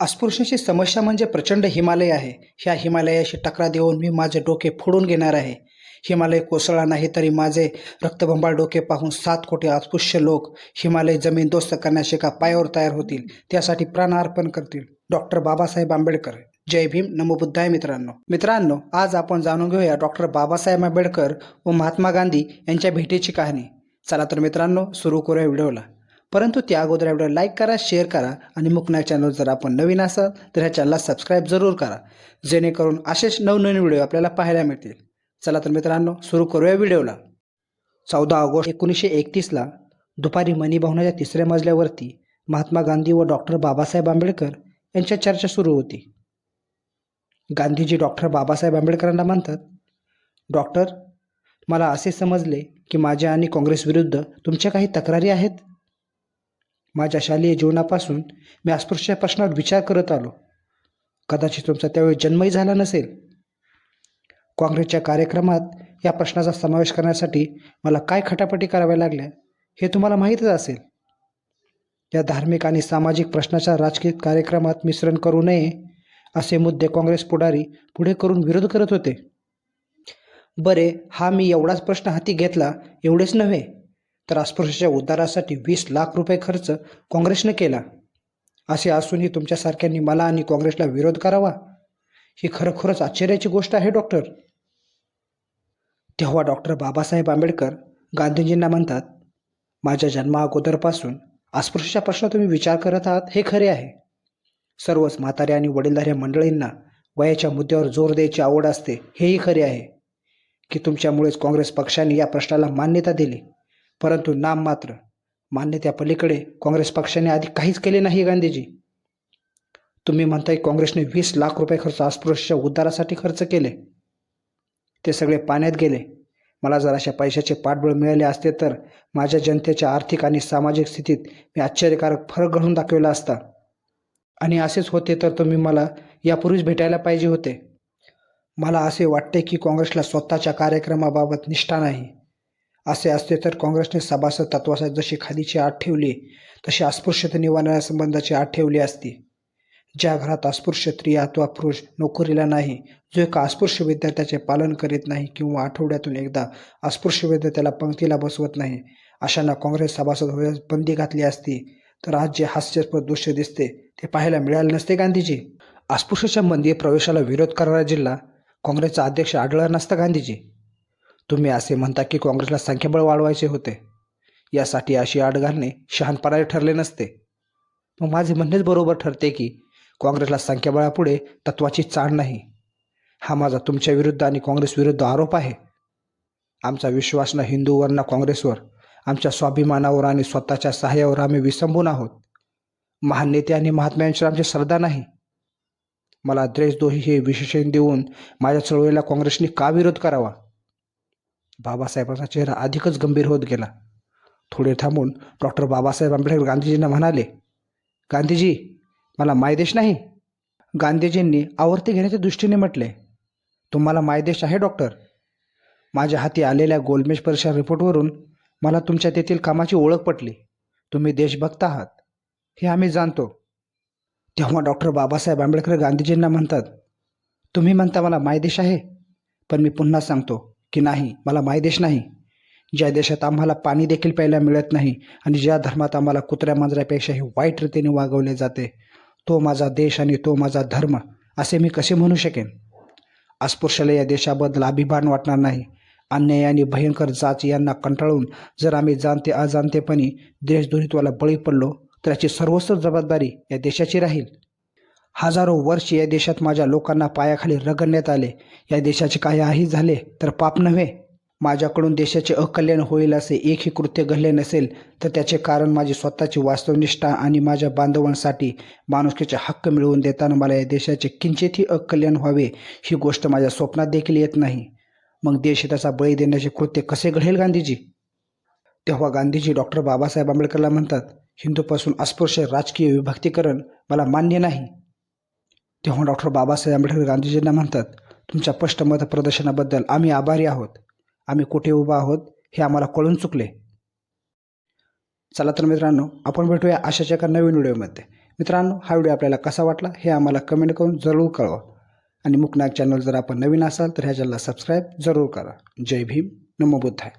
अस्पृश्यांची समस्या म्हणजे प्रचंड हिमालय आहे. ह्या हिमालयाशी टकरा देऊन मी माझे डोके फोडून घेणार आहे. हिमालय कोसळला नाही तरी माझे रक्तबंबाळ डोके पाहून सात कोटी अस्पृश्य लोक हिमालय जमीन दोस्त करण्याचे का पायावर तयार होतील. त्यासाठी प्राणार्पण करतील. डॉक्टर बाबासाहेब आंबेडकर. जय भीम. नमोबुद्धाय मित्रांनो. मित्रांनो आज आपण जाणून घेऊया डॉक्टर बाबासाहेब आंबेडकर व महात्मा गांधी यांच्या भेटीची कहाणी. चला तर मित्रांनो सुरू करूया व्हिडिओला. परंतु त्या अगोदर एवढ्या लाईक करा शेअर करा आणि मुकना चॅनल जर आपण नवीन असाल तर ह्या चॅनलला सबस्क्राईब जरूर करा. जेणेकरून असेच नवनवीन व्हिडिओ आपल्याला पाहायला मिळतील. चला तर मित्रांनो सुरू करूया व्हिडिओला चौदा ऑगस्ट एकोणीसशे एकतीसला दुपारी मणिभवनाच्या तिसऱ्या मजल्यावरती महात्मा गांधी व डॉक्टर बाबासाहेब आंबेडकर यांच्या चर्चा सुरू होती. गांधीजी डॉक्टर बाबासाहेब आंबेडकरांना म्हणतात डॉक्टर मला असे समजले की माझ्या आणि काँग्रेसविरुद्ध तुमच्या काही तक्रारी आहेत? माझ्या शालेय जीवनापासून मी अस्पृश्य प्रश्नावर विचार करत आलो. कदाचित तुमचा त्यावेळी जन्मही झाला नसेल. काँग्रेसच्या कार्यक्रमात या प्रश्नाचा समावेश करण्यासाठी मला काय खटापटी कराव्या लागल्या हे तुम्हाला माहीतच असेल. या धार्मिक आणि सामाजिक प्रश्नाच्या राजकीय कार्यक्रमात मिश्रण करू नये असे मुद्दे काँग्रेस पुढारी पुढे करून विरोध करत होते. बरे हा मी एवढाच प्रश्न हाती घेतला एवढेच नव्हे. तर अस्पृश्याच्या उद्धारासाठी वीस लाख रुपये खर्च काँग्रेसनं केला. असे असूनही तुमच्यासारख्यांनी मला आणि काँग्रेसला विरोध करावा? ही खरोखरच आश्चर्याची गोष्ट आहे डॉक्टर. तेव्हा डॉक्टर बाबासाहेब आंबेडकर गांधीजींना म्हणतात माझ्या जन्मा अगोदरपासून अस्पृश्याच्या प्रश्न तुम्ही विचार करत आहात हे खरे आहे. सर्वच म्हाताऱ्या आणि वडीलधाऱ्या मंडळींना वयाच्या मुद्द्यावर जोर द्यायची आवड असते हेही खरे आहे. की तुमच्यामुळेच काँग्रेस पक्षाने या प्रश्नाला मान्यता दिली. परंतु नाम मात्र मान्यत्या पलीकडे काँग्रेस पक्षाने आधी काहीच केले नाही गांधीजी. तुम्ही म्हणताय काँग्रेसने वीस लाख रुपये खर्च अस्पृश्य उद्धारासाठी खर्च केले. ते सगळे पाण्यात गेले. मला जर अशा पैशाचे पाठबळ मिळाले असते तर माझ्या जनतेच्या आर्थिक आणि सामाजिक स्थितीत मी आश्चर्यकारक फरक घडून दाखवला असता. आणि असेच होते तर तुम्ही मला यापूर्वीच भेटायला पाहिजे होते. मला असे वाटते की काँग्रेसला स्वतःच्या कार्यक्रमाबाबत निष्ठा नाही. असे असते तर काँग्रेसने सभासद तत्वासाठी जशी खादीची आठ ठेवली तशी अस्पृश्यता निवारणासंबंधाची आठ ठेवली असती. ज्या घरात अस्पृश्य स्त्री अथवा पुरुष नोकरीला नाही जो एका अस्पृश्य विद्यार्थ्याचे पालन करीत नाही किंवा आठवड्यातून एकदा अस्पृश्य विद्यार्थ्याला पंक्तीला बसवत नाही अशांना काँग्रेस सभासद होण्यास बंदी घातली असती तर आज जे हास्यास्पद दृश्य दिसते ते पाहायला मिळाले नसते गांधीजी. अस्पृश्याच्या मंदिर प्रवेशाला विरोध करणारा जिल्हा काँग्रेसचा अध्यक्ष आढळला नसता गांधीजी. तुम्ही असे म्हणता की काँग्रेसला संख्याबळ वाढवायचे होते. यासाठी अशी आड घालणे शहाणपणाचे ठरले नसते. मग माझे म्हणणेच बरोबर ठरते की काँग्रेसला संख्याबळापुढे तत्वाची चाण नाही. हा माझा तुमच्या विरुद्ध आणि काँग्रेस विरुद्ध आरोप आहे. आमचा विश्वास ना हिंदूवर ना काँग्रेसवर. आमच्या स्वाभिमानावर आणि स्वतःच्या सहाय्यावर आम्ही विसंबून आहोत. महान नेते आणि महात्म्यांशी आमची श्रद्धा नाही. मला द्वेषद्रोही हे विशेषण देऊन माझ्या चळवळीला काँग्रेसने का विरोध करावा? बाबासाहेबांचा चेहरा अधिकच गंभीर होत गेला. थोडे थांबून डॉक्टर बाबासाहेब आंबेडकर गांधीजींना म्हणाले गांधीजी मला मायदेश नाही. गांधीजींनी आवर्ती घेण्याच्या दृष्टीने म्हटले तुम्हाला मायदेश आहे डॉक्टर. माझ्या हाती आलेल्या गोलमेज परीक्षा रिपोर्टवरून मला तुमच्या तेथील कामाची ओळख पटली. तुम्ही देशभक्त आहात. हे आम्ही जाणतो. तेव्हा डॉक्टर बाबासाहेब आंबेडकर गांधीजींना म्हणतात तुम्ही म्हणता मला मायदेश आहे पण मी पुन्हा सांगतो. की नाही मला मायदेश नाही. ज्या देशात आम्हाला पाणी देखील प्यायला मिळत नाही आणि ज्या धर्मात आम्हाला कुत्र्या मांजऱ्यापेक्षाही वाईट रीतीने वागवले जाते तो माझा देश आणि तो माझा धर्म असे मी कसे म्हणू शकेन? अस्पृश्याला या देशाबद्दल अभिमान वाटणार नाही. अन्याय आणि भयंकर जाच यांना कंटाळून जर आम्ही जाणते अजाणतेपणी देशदुरित्वाला बळी पडलो तर याची सर्वस्व जबाबदारी या देशाची राहील. हजारो वर्ष या देशात माझ्या लोकांना पायाखाली रगडण्यात आले. या देशाचे काही झाले तर पाप नव्हे. माझ्याकडून देशाचे अकल्याण होईल असे एकही कृत्य घडले नसेल तर त्याचे कारण माझी स्वतःची वास्तवनिष्ठा आणि माझ्या बांधवांसाठी माणुसकीचे हक्क मिळवून देताना मला या देशाचे किंचितही अकल्याण व्हावे ही गोष्ट माझ्या स्वप्नात देखील येत नाही. मग देश त्याचा बळी देण्याचे कृत्य कसे घडेल गांधीजी? तेव्हा गांधीजी डॉक्टर बाबासाहेब आंबेडकरला म्हणतात हिंदूपासून अस्पृश्य राजकीय विभक्तीकरण मला मान्य नाही. तेव्हा डॉक्टर बाबासाहेब आंबेडकर गांधीजींना म्हणतात तुमच्या स्पष्ट मत प्रदर्शनाबद्दल आम्ही आभारी आहोत. आम्ही कुठे उभा आहोत हे आम्हाला कळून चुकले. चला तर मित्रांनो आपण भेटूया अशाच एका नवीन व्हिडिओमध्ये. मित्रांनो हा व्हिडिओ आपल्याला कसा वाटला हे आम्हाला कमेंट करून जरूर कळवा. आणि मुकनायक चॅनल जर आपण नवीन असाल तर ह्या चॅनलला सबस्क्राईब जरूर करा. जय भीम. नमो बुद्धाय.